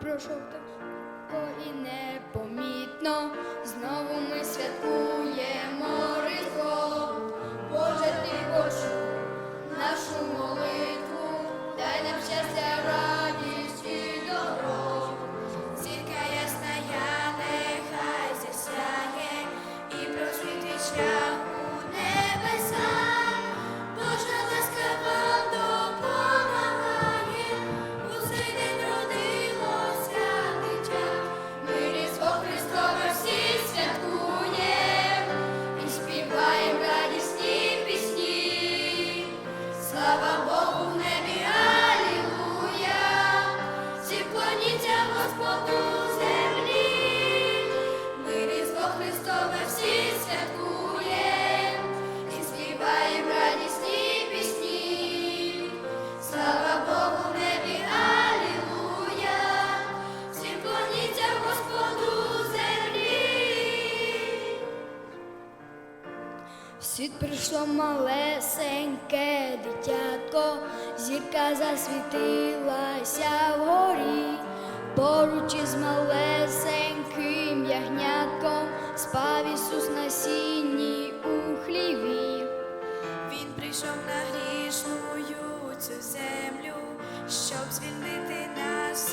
prožoutas. Tá? Corre вклоніться Господу землі. Ми Різдво Христове всі поруч із малесеньким ягнятком спав Ісус на сіні у хліві. Він прийшов на грішну цю землю, щоб звільнити нас.